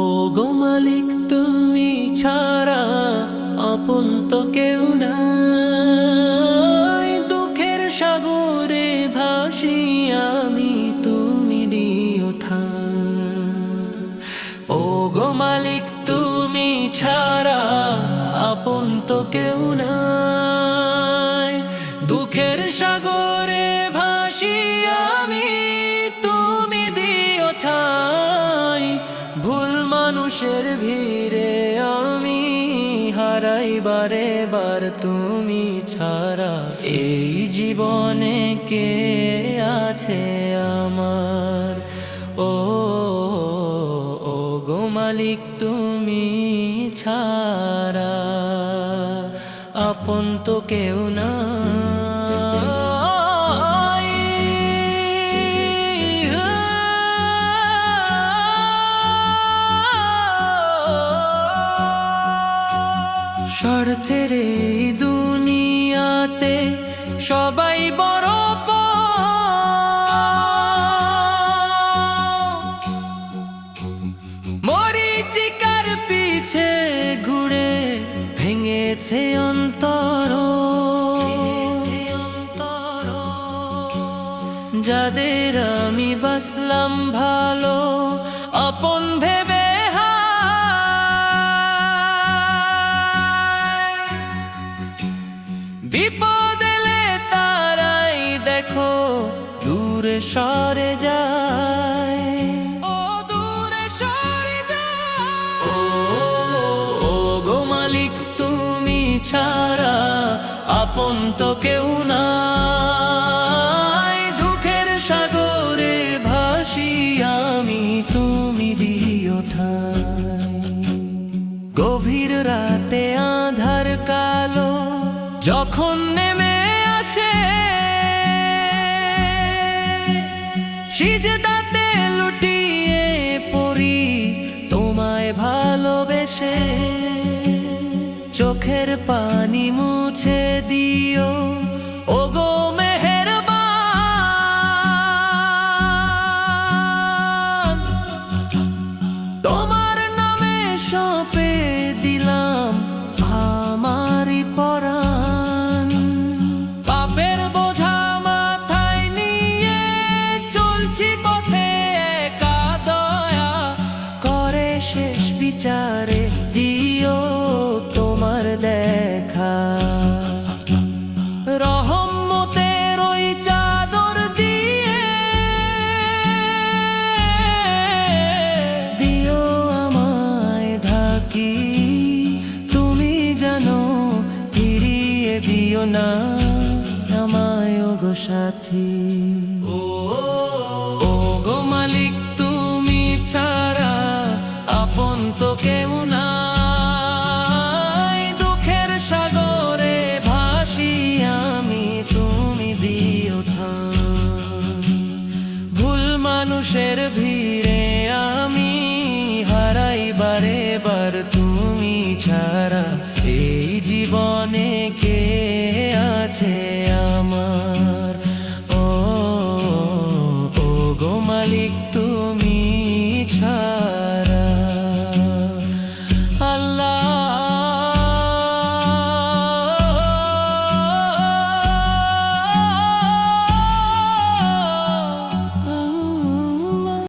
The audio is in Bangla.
ও গো মালিক, তুমি ছাড়া আপন তো কেউ নাই দুঃখের সাগরে ভাসি আমি, তুমি থাম। ও গো মালিক, তুমি ছাড়া আপন তো কেউ নাই দুঃখের সাগরে মানুষের ভিড়ে আমি হারাই বারে বার, তুমি ছাড়া এই জীবনে কে আছে আমার? ও ও গো মালিক, তুমি ছাড়া আপন তো কেউ না। এই দুনিয়াতে সবাই বড় মরিচিকার পিছে ঘুরে ভেঙেছে অন্তর। যাদের আমি বাসলাম ভালো আপন ভেবে বিপদ এলে তারাই দেখো দূরে সরে যায়। ও দূরে সরে যায়। ও গো মালিক তুমি ছাড়া আপন তো কেউ নাই। দুঃখের সাগরে ভাসি আমি তুমি দিও ঠাই গভীর রাতে কালো যখন নেমে আসে সিজদাতে লুটিয়ে পড়ি তোমায় ভালোবেসে। চোখের পানি মুছে দিও না আমায় গো সাথী। ও গো মালিক, তুমি ছাড়া আপন তো কেউ নাই। দুঃখের সাগরে ভাসি আমি, তুমি দিও ভুল মানুষের ভিড়ে আমি হারাই বারে বার তুমি ছাড়া এই